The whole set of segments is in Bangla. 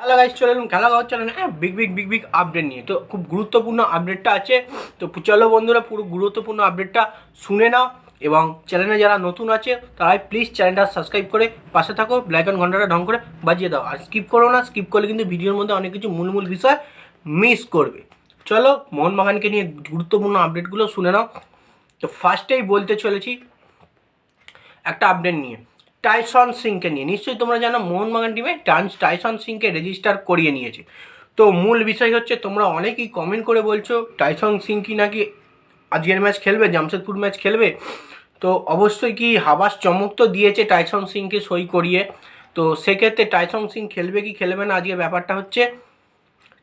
খেলা গাইজ চলে এলাম খেলা গাছ চলে হ্যাঁ big big big big update নিয়ে। তো খুব গুরুত্বপূর্ণ আপডেটটা আছে। তো চলো বন্ধুরা, পুরো গুরুত্বপূর্ণ আপডেটটা শুনে নাও এবং চ্যানেলে যারা নতুন আছে, তারাই প্লিজ চ্যানেলটা সাবস্ক্রাইব করে পাশে থাকো ব্ল্যাক অ্যান্ড ঘন্টাটা ঢং করে বাজিয়ে দাও। আর স্কিপ করো না স্কিপ করলে কিন্তু ভিডিওর মধ্যে অনেক কিছু মূল মূল বিষয় মিস করবে। চলো মোহনবাগানকে নিয়ে গুরুত্বপূর্ণ আপডেটগুলো শুনে নাও। তো ফার্স্টেই বলতে চলেছি একটা আপডেট নিয়ে। টাইসন সিংকে নিয়ে। নিশ্চয়ই তোমরা জানো, মোহনবাগান টিমে টান্স টাইসন সিংকে রেজিস্টার করিয়ে নিয়েছে। তো মূল বিষয় হচ্ছে, তোমরা অনেকেই কমেন্ট করে বলছো টাইসন সিং কি নাকি আজকের ম্যাচ খেলবে জামশেদপুর ম্যাচ খেলবে? তো অবশ্যই কি হাবাস চমক তো দিয়েছে টাইসন সিংকে সই করিয়ে। তো সেক্ষেত্রে টাইসন সিং খেলবে কি খেলবে না, আজকে ব্যাপারটা হচ্ছে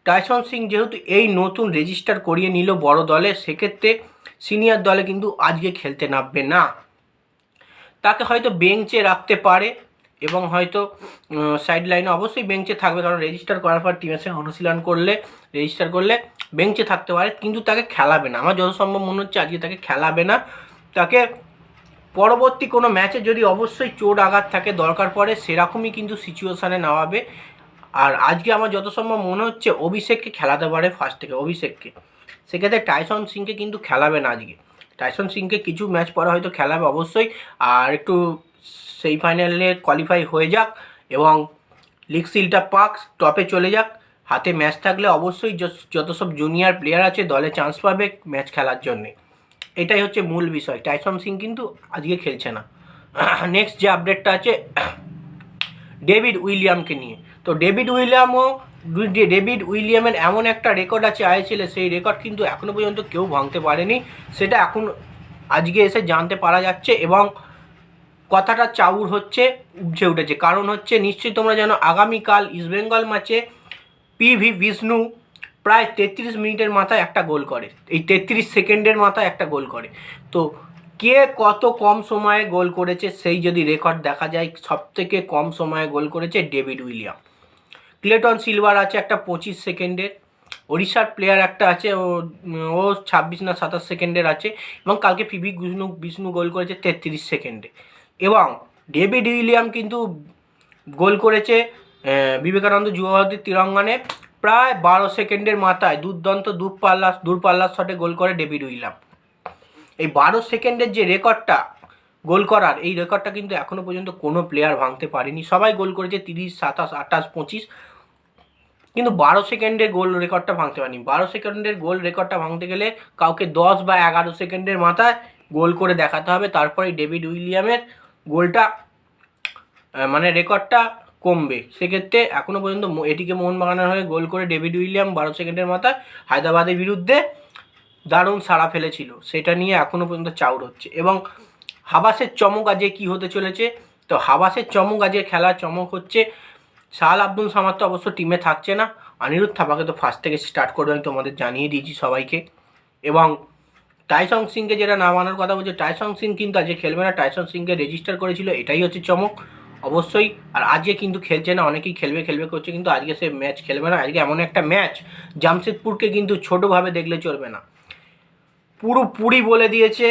টাইসন সিং যেহেতু এই নতুন রেজিস্টার করিয়ে নিল বড় দলে, সেক্ষেত্রে সিনিয়র দলে কিন্তু আজকে খেলতে নামবে না। তাকে হয়তো বেঞ্চে রাখতে পারে এবং হয়তো সাইড লাইনে অবশ্যই বেঞ্চে থাকবে। কারণ রেজিস্টার করার পর টিমের সঙ্গে অনুশীলন করলে রেজিস্টার করলে বেঞ্চে থাকতে পারে, কিন্তু তাকে খেলাবে না। আমার যত সম্ভব মনে হচ্ছে আজকে তাকে খেলাবে না। তাকে পরবর্তী কোনো ম্যাচে যদি অবশ্যই চোট আঘাত থাকে, দরকার পড়ে, সেরকমই কিন্তু সিচুয়েশানে নেওয়াবে আর আজকে আমার যত সম্ভব মনে হচ্ছে, অভিষেককে খেলাতে পারে ফার্স্ট থেকে, অভিষেককে। সেক্ষেত্রে টাইসন সিংকে কিন্তু খেলাবে না আজকে। টাইসন সিংকে কিছু ম্যাচ পরে হয়তো খেলাবে অবশ্যই। আর একটু সেই ফাইনালে কোয়ালিফাই হয়ে যাক এবং লিগ সিলটা পাক টপে চলে যাক। হাতে ম্যাচ থাকলে অবশ্যই যত- সব জুনিয়র প্লেয়ার আছে দলে চান্স পাবে ম্যাচ খেলার জন্যে। এটাই হচ্ছে মূল বিষয়। টাইসন সিং কিন্তু আজকে খেলছে না। নেক্সট যে আপডেটটা আছে ডেভিড উইলিয়ামকে নিয়ে। তো ডেভিড উইলিয়ামও ডেভিড উইলিয়ামের এমন একটা রেকর্ড আছে আইএসএলে সেই রেকর্ড কিন্তু এখনও পর্যন্ত কেউ ভাঙতে পারেনি। সেটা এখন আজকে এসে জানতে পারা যাচ্ছে এবং কথাটা চাউর হচ্ছে উপঝে উঠেছে। কারণ হচ্ছে, নিশ্চয়ই তোমরা জানো, আগামীকাল ইস্টবেঙ্গল ম্যাচে পি ভি বিষ্ণু প্রায় তেত্রিশ মিনিটের মাথায় একটা গোল করে। এই তেত্রিশ সেকেন্ডের মাথায় একটা গোল করে। তো কে কত কম সময়ে গোল করেছে, সেই যদি রেকর্ড দেখা যায় সব থেকে কম সময়ে গোল করেছে ডেভিড উইলিয়াম। ক্লেটন সিলভার আছে একটা পঁচিশ সেকেন্ডের ওড়িশার প্লেয়ার একটা আছে, ও ও ছাব্বিশ না সাতাশ সেকেন্ডের আছে, এবং কালকে পিভি বিষ্ণু বিষ্ণু গোল করেছে তেত্রিশ সেকেন্ডে। এবং ডেভিড উইলিয়াম কিন্তু গোল করেছে বিবেকানন্দ যুবভারতী তিরঙ্গনে, প্রায় বারো সেকেন্ডের মাথায় দুর্দান্ত দূরপাল্লা দূরপাল্লার শটে গোল করে ডেভিড উইলিয়াম এই বারো সেকেন্ডের যে রেকর্ডটা গোল করার। এই রেকর্ডটা কিন্তু এখনও পর্যন্ত কোনো প্লেয়ার ভাঙতে পারেনি। সবাই গোল করেছে তিরিশ, সাতাশ, আঠাশ, পঁচিশ। কিন্তু বারো সেকেন্ডের গোল রেকর্ডটা ভাঙতে পারেনি। বারো সেকেন্ডের গোল রেকর্ডটা ভাঙতে গেলে কাউকে দশ বা এগারো সেকেন্ডের মাথায় গোল করে দেখাতে হবে। তারপরে ডেভিড উইলিয়ামের গোলটা মানে রেকর্ডটা কমবে। সেক্ষেত্রে এখনও পর্যন্ত এটিকে মোহনবাগানের হয়ে গোল করে ডেভিড উইলিয়াম বারো সেকেন্ডের মাথায় হায়দ্রাবাদের বিরুদ্ধে দারুণ সাড়া ফেলেছিল। সেটা নিয়ে এখনও পর্যন্ত চাউর হচ্ছে। এবং হাবাসের চমক আজকে কী হতে চলেছে? তো হাবাসের চমক আজকে খেলার চমক হচ্ছে শাহাল আব্দুল সামাদ তো অবশ্য টিমে থাকছে না। অনিরুদ্ধ থাপাকে তো ফার্স্ট থেকে স্টার্ট করবে আমি তোমাদের জানিয়ে দিয়েছি সবাইকে। এবং টাইসং সিংকে যেটা নামানোর কথা বলছে টাইসং সিং কিন্তু আজকে খেলবে না। টাইসং সিংকে রেজিস্টার করেছিল, এটাই হচ্ছে চমক। অবশ্যই, আর আজকে কিন্তু খেলছে না, অনেকেই খেলবে খেলবে করছে, কিন্তু আজকে সে ম্যাচ খেলবে না। আজকে এমন একটা ম্যাচ জামশেদপুরকে কিন্তু ছোটোভাবে দেখলে চলবে না। পুরোপুরি বলে দিয়েছে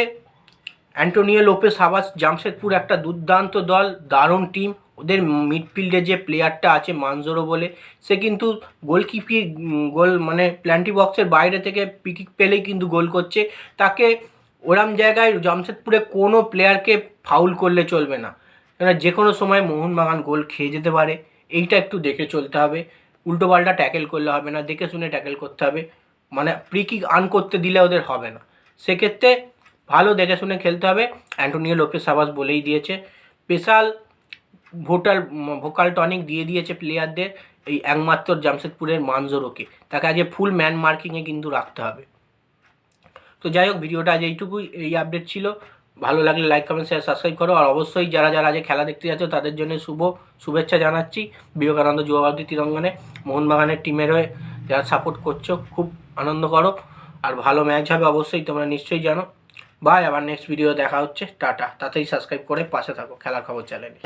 অ্যান্টোনিও লোপেস হাবাস জামশেদপুর একটা দুর্দান্ত দল, দারুণ টিম ওদের মিডফিল্ডে যে প্লেয়ারটা আছে মানজোরো বলে, সে কিন্তু গোলকিপি গোল মানে প্ল্যান্টি বক্সের বাইরে থেকে পিকিক পেলেই কিন্তু গোল করছে। তাকে ওরম জায়গায় জামশেদপুরে কোনো প্লেয়ারকে ফাউল করলে চলবে না। কেন যে কোনো সময় মোহনবাগান গোল খেয়ে যেতে পারে। এইটা একটু দেখে চলতে হবে। উল্টো উল্টোপাল্টা ট্যাকেল করলে হবে না, দেখে শুনে ট্যাকেল করতে হবে। মানে প্রি কিক আন করতে দিলে ওদের হবে না। সেক্ষেত্রে ভালো দেখে শুনে খেলতে হবে। অ্যান্টোনিও লোপেস সাবাস বলেই দিয়েছে। স্পেশাল ভোটাল, ভোকাল টনিক দিয়ে দিয়েছে প্লেয়ারদের এই একমাত্র জামশেদপুরের মানজোরোকে। তাকে আজকে ফুল ম্যান মার্কিংয়ে কিন্তু রাখতে হবে। তো যাই হোক, ভিডিওটা আজ এইটুকুই, এই আপডেট ছিল। ভালো লাগলে লাইক, কমেন্ট শেয়ার সাবস্ক্রাইব করো। আর অবশ্যই যারা যারা আজকে খেলা দেখতে যাচ্ছ, তাদের জন্য শুভ শুভেচ্ছা জানাচ্ছি। বিবেকানন্দ যুবভারতী তিরঙ্গনে, মোহনবাগানের টিমের হয়ে যারা সাপোর্ট করছ, খুব আনন্দ করো। আর ভালো ম্যাচ হবে অবশ্যই, তোমরা নিশ্চয়ই জানো। বাই আবার নেক্সট ভিডিও দেখা হচ্ছে, টাটা। তাতেই সাবস্ক্রাইব করে পাশে থাকো, খেলার খবর চ্যানেলে